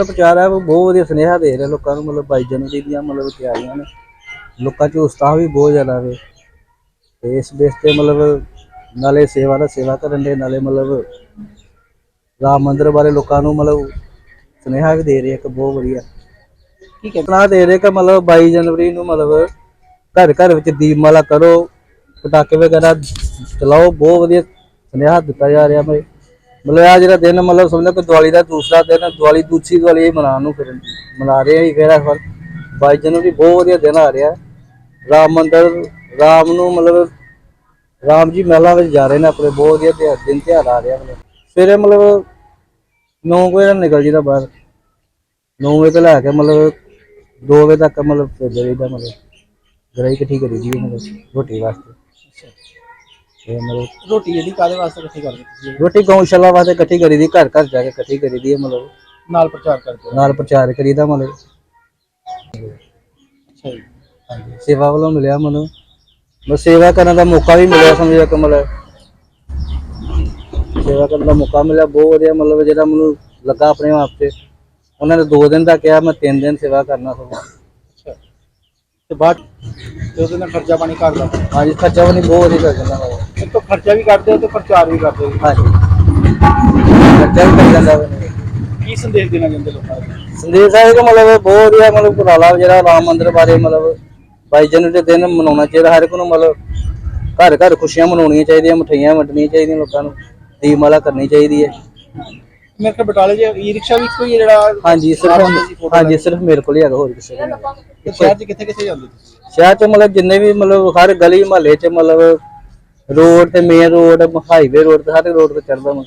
ਮਤਲਬ ਪ੍ਰਚਾਰ ਹੈ ਉਹ ਬਹੁਤ ਵਧੀਆ ਸੁਨੇਹਾ ਦੇ ਰਿਹਾ ਲੋਕਾਂ ਨੂੰ ਮਤਲਬ ਬਾਈ ਜਨਵਰੀ ਦੀਆਂ ਮਤਲਬ ਤਿਆਰੀਆਂ ਨੇ। ਲੋਕਾਂ 'ਚ ਉਤਸ਼ਾਹ ਵੀ ਬਹੁਤ ਜ਼ਿਆਦਾ ਵੇ। ਤੇ ਇਸ ਬੇਸ ਤੇ ਮਤਲਬ ਨਾਲੇ ਸੇਵਾ ਦਾ ਸੇਵਾ ਕਰਨ ਦੇ ਨਾਲੇ ਮਤਲਬ ਰਾਮ ਮੰਦਿਰ ਬਾਰੇ ਲੋਕਾਂ ਨੂੰ ਮਤਲਬ ਸੁਨੇਹਾ ਵੀ ਦੇ ਰਹੇ ਇੱਕ ਬਹੁਤ ਵਧੀਆ। ਠੀਕ ਹੈ। ਸਲਾਹ ਦੇ ਰਹੇ ਕਿ ਮਤਲਬ 22 ਜਨਵਰੀ ਨੂੰ ਮਤਲਬ ਘਰ ਘਰ ਵਿੱਚ ਦੀਪਮਾਲਾ ਕਰੋ ਪਟਾਕੇ ਵਗੈਰਾ ਚਲਾਓ ਬਹੁਤ ਵਧੀਆ ਸੁਨੇਹਾ ਦਿੱਤਾ ਜਾ ਰਿਹਾ ਮੈਂ ਮਤਲਬ ਆ ਜਿਹੜਾ ਦਿਨ ਮਤਲਬ ਸਮਝੋ ਕਿ ਦੀਵਾਲੀ ਦਾ ਦੂਸਰਾ ਦਿਨ, ਦੀਵਾਲੀ ਦੂਸਰੀ ਦੀਵਾਲੀ ਇਹ ਮਨਾਉਣ ਨੂੰ ਫਿਰ ਮਨਾ ਰਹੇ ਆ ਜੀ ਫਿਰ ਇਸ 22 ਜਨਵਰੀ ਬਹੁਤ ਵਧੀਆ ਦਿਨ ਆ ਰਿਹਾ। ਰਾਮ ਮੰਦਿਰ, ਰਾਮ ਨੂੰ ਮਤਲਬ ਰਾਮ ਜੀ ਮਹਿਲਾਂ ਵਿੱਚ ਜਾ ਰਹੇ ਨੇ ਆਪਣੇ, ਬਹੁਤ ਵਧੀਆ ਤਿਉਹਾਰ, ਦਿਨ ਤਿਉਹਾਰ ਆ ਰਿਹਾ ਮਤਲਬ। ਸਵੇਰੇ ਮਤਲਬ 9 ਵਜੇ ਨਾਲ ਨਿਕਲ ਜੀਦਾ ਬਾਹਰ। 9 ਵਜੇ ਤੋਂ ਲੈ ਕੇ ਮਤਲਬ 2 ਵਜੇ ਤੱਕ ਮਤਲਬ ਫਿਰਦੇ ਰਹੀਦਾ ਮਤਲਬ। ਗਰਾਈ ਇਕੱਠੀ ਕਰੀ ਦੀ ਮਤਲਬ ਰੋਟੀ ਵਾਸਤੇ। ਮਤਲਬ ਰੋਟੀ ਜਿਹੜੀ ਕਾਦੇ ਵਾਸਤੇ ਇਕੱਠੀ ਕਰਦੇ ਤੁਸੀਂ? ਰੋਟੀ ਗਊਸ਼ਾਲਾ ਵਾਸਤੇ ਇਕੱਠੀ ਕਰੀ ਦੀ ਘਰ ਘਰ ਜਾ ਕੇ ਇਕੱਠੀ ਕਰੀ ਦੀ ਹੈ ਮਤਲਬ। ਨਾਲ ਪ੍ਰਚਾਰ ਕਰਦੇ ਹੋ? ਨਾਲ ਪ੍ਰਚਾਰ ਕਰੀਦਾ ਮਤਲਬ। ਅੱਛਾ ਜੀ। ਹਾਂਜੀ। ਸੇਵਾ ਵੱਲੋਂ ਮਿਲਿਆ ਮੈਨੂੰ ਬਸ ਸੇਵਾ ਕਰਨ ਦਾ ਮੌਕਾ ਵੀ ਮਿਲਿਆ ਸਮਝਿਆ ਕਿ ਮਤਲਬ। ਸੇਵਾ ਕਰਨ ਦਾ ਮੌਕਾ ਮਿਲਿਆ ਬਹੁਤ ਵਧੀਆ ਮਤਲਬ ਜਿਹੜਾ ਮੈਨੂੰ ਲੱਗਾ ਆਪਣੇ ਆਪ ਤੇ। ਉਹਨਾਂ ਨੇ 2 ਦਿਨ ਦਾ ਕਿਹਾ ਮੈਂ 3 ਦਿਨ ਸੇਵਾ ਕਰਨਾ ਸਗੋਂ। ਅੱਛਾ। ਤੇ ਬਾਅਦ ਤੇ ਉਹਦੇ ਨਾਲ ਖਰਚਾ ਪਾਣੀ ਘਰ ਦਾ? ਹਾਂਜੀ ਖਰਚਾ ਵੀ ਨਹੀਂ ਬਹੁਤ ਵਧੀਆ ਕਰ ਜਾਂਦਾ ਖਰਚਾ ਵੀ ਕਰਦੇ ਹੋ ਤੇ ਪ੍ਰਚਾਰ ਵੀ ਕਰਦੇ ਹੋ? ਹਾਂਜੀ। ਖਰਚਾ ਵੀ ਕਰ ਜਾਂਦਾ ਵਾ। ਕੀ ਸੰਦੇਸ਼ ਦੇਣਾ ਚਾਹੁੰਦੇ ਲੋਕਾਂ ਨੂੰ? ਸੰਦੇਸ਼ ਹੈ ਕਿ ਮਤਲਬ ਬਹੁਤ ਵਧੀਆ ਮਤਲਬ ਉਪਰਾਲਾ ਜਿਹੜਾ ਰਾਮ ਮੰਦਿਰ ਬਾਰੇ ਮਤਲਬ 22 ਜਨਵਰੀ ਦੇ ਦਿਨ ਮਨਾਉਣਾ ਚਾਹੀਦਾ ਹਰ ਇੱਕ ਨੂੰ ਮਤਲਬ ਘਰ ਘਰ ਖੁਸ਼ੀਆਂ ਮਨਾਉਣੀਆਂ ਚਾਹੀਦੀਆਂ ਮਠਿਆਈਆਂ ਵੰਡਣੀਆਂ ਚਾਹੀਦੀਆਂ ਲੋਕਾਂ ਨੂੰ ਦੀਪਮਾਲਾ ਕਰਨੀ ਚਾਹੀਦੀ ਹੈ। ਮੇਰੇ ਕੋਲ ਬਟਾਲੇ 'ਚ ਈ ਰਿਕਸ਼ਾ ਵੀ ਹੈ ਜਿਹੜਾ ਹਾਂਜੀ ਸਿਰਫ ਹਾਂਜੀ ਸਿਰਫ ਮੇਰੇ ਕੋਲ ਹੀ ਹੈਗਾ ਹੋਰ ਕਿਸੇ ਕੋਲ ਨਹੀਂ ਹੈਗਾ। ਤੇ ਸ਼ਹਿਰ 'ਚ ਕਿੱਥੇ ਕਿੱਥੇ ਜਾਂਦੇ ਤੁਸੀਂ? ਸ਼ਹਿਰ ਚ ਮਤਲਬ ਜਿੰਨੇ ਵੀ ਮਤਲਬ ਹਰ ਗਲੀ ਮਹੱਲੇ ਚ ਮਤਲਬ ਰੋਡ ਤੇ ਮੇਨ ਰੋਡ ਹਾਈਵੇ ਰੋਡ ਤੇ ਸਾਰੇ ਰੋਡ ਤੇ ਚੜਦਾ ਮੈਂ।